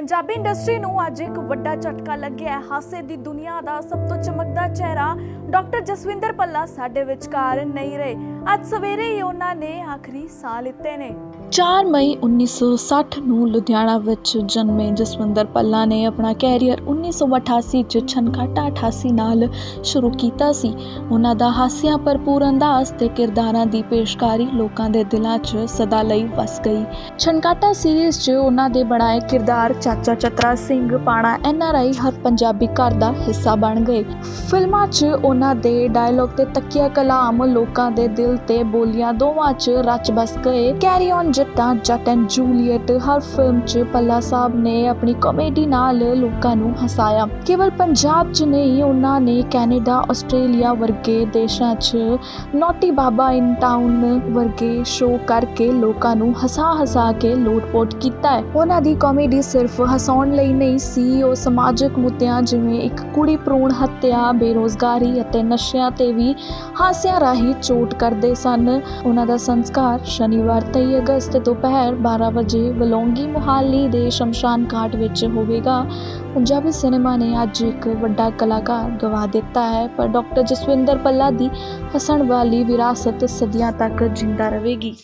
Punjabi industry ਨੂੰ ਅੱਜ ਇੱਕ ਵੱਡਾ ਝਟਕਾ ਲੱਗਿਆ ਹੈ। ਹਾਸੇ ਦੀ ਦੁਨੀਆ ਦਾ ਸਭ ਤੋਂ ਚਮਕਦਾ ਚਿਹਰਾ ਡਾਕਟਰ ਜਸਵਿੰਦਰ ਪੱਲਾ ਸਾਡੇ ਵਿਚਕਾਰ ਨਹੀਂ ਰਹੇ। ਅੱਜ ਸਵੇਰੇ ਹੀ ਉਹਨਾਂ ਨੇ ਆਖਰੀ ਸਾਹ ਲਿੱਤੇ ਨੇ। 4 ਮਈ 1960 ਨੂੰ ਲੁਧਿਆਣਾ ਵਿੱਚ ਜਨਮੇ ਜਸਵਿੰਦਰ ਪੱਲਾ ਨੇ ਆਪਣਾ ਕੈਰੀਅਰ 1988 ਚ ਛਨਕਾਟਾ 88 ਨਾਲ ਸ਼ੁਰੂ ਕੀਤਾ ਸੀ। ਉਹਨਾਂ ਦਾ ਹਾਸਿਆਂ ਭਰਪੂਰ ਅੰਦਾਜ਼ ਤੇ ਕਿਰਦਾਰਾਂ ਦੀ ਪੇਸ਼ਕਾਰੀ ਲੋਕਾਂ ਦੇ ਦਿਲਾਂ 'ਚ ਸਦਾ ਲਈ ਵਸ ਗਈ। ਛਨਕਾਟਾ ਸੀਰੀਜ਼ 'ਚ ਉਹਨਾਂ ਦੇ ਬਣਾਏ ਕਿਰਦਾਰ ਚਾਚਾ ਚਤਰਾ ਸਿੰਘ ਪਾਣਾ ਐਨਆਰਆਈ ਹਰ ਪੰਜਾਬੀ ਘਰ ਦਾ ਹਿੱਸਾ ਬਣ ਗਏ। ਫਿਲਮਾਂ 'ਚ ਉਹਨਾਂ ਦੇ ਡਾਇਲੌਗ ਤੇ ਤੱਕਿਆ ਕਲਾਮ ਲੋਕਾਂ ਦੇ ਦਿਲ ਤੇ ਬੋਲੀਆਂ ਦੋਵਾਂ 'ਚ ਰਚ ਬਸ ਗਏ। ਕੈਰੀ ਔਨ ਜੱਟਾਂ, ਜੱਟ ਐਂਡ ਜੂਲੀਅਟ ਹਰ ਫਿਲਮ 'ਚ ਪੱਲਾ ਸਾਹਿਬ ਨੇ ਆਪਣੀ ਕਾਮੇਡੀ ਨਾਲ ਲੋਕਾਂ ਨੂੰ ਹਸਾਇਆ। ਕੇਵਲ ਪੰਜਾਬ 'ਚ ਨਹੀਂ, ਉਹਨਾਂ ਨੇ ਕੈਨੇਡਾ, ਆਸਟ੍ਰੇਲੀਆ ਵਰਗੇ ਦੇਸ਼ਾਂ 'ਚ ਨੋਟੀ ਬਾਬਾ ਇਨ ਟਾਊਨ ਵਰਗੇ ਸ਼ੋਅ ਕਰਕੇ ਲੋਕਾਂ ਨੂੰ ਹਸਾ ਹਸਾ ਕੇ ਲੋਟਪੋਟ ਕੀਤਾ ਹੈ। ਉਹਨਾਂ ਦੀ ਕਾਮੇਡੀ ਸਿਰਫ ਹਸਾਉਣ ਲਈ ਨਹੀਂ ਸੀ, ਉਹ ਸਮਾਜਿਕ ਮੁੱਦਿਆਂ ਜਿਵੇਂ ਇੱਕ ਕੁੜੀ ਭਰੂਣ ਹੱਤਿਆ, ਬੇਰੋਜ਼ਗਾਰੀ ਅਤੇ ਨਸ਼ਿਆਂ ਤੇ ਵੀ ਹਾਸਿਆਂ ਰਾਹੀਂ ਚੋਟ ਕਰਦੇ ਸਨ। ਉਹਨਾਂ ਦਾ ਸੰਸਕਾਰ ਸ਼ਨੀਵਾਰ 23 ਅਗਸਤ ਦੁਪਹਿਰ 12 ਵਜੇ ਬਲੌਂਗੀ ਮੁਹਾਲੀ ਦੇ ਸ਼ਮਸ਼ਾਨ ਘਾਟ ਵਿੱਚ ਹੋਵੇਗਾ। ਪੰਜਾਬੀ ਸਿਨੇਮਾ ਨੇ ਅੱਜ ਇੱਕ ਵੱਡਾ ਕਲਾਕਾਰ ਗਵਾ ਦਿੱਤਾ ਹੈ, ਪਰ ਡਾਕਟਰ ਜਸਵਿੰਦਰ ਪੱਲਾ ਦੀ ਹਸਣ ਵਾਲੀ ਵਿਰਾਸਤ ਸਦੀਆਂ ਤੱਕ ਜਿੰਦਾ ਰਹੇਗੀ।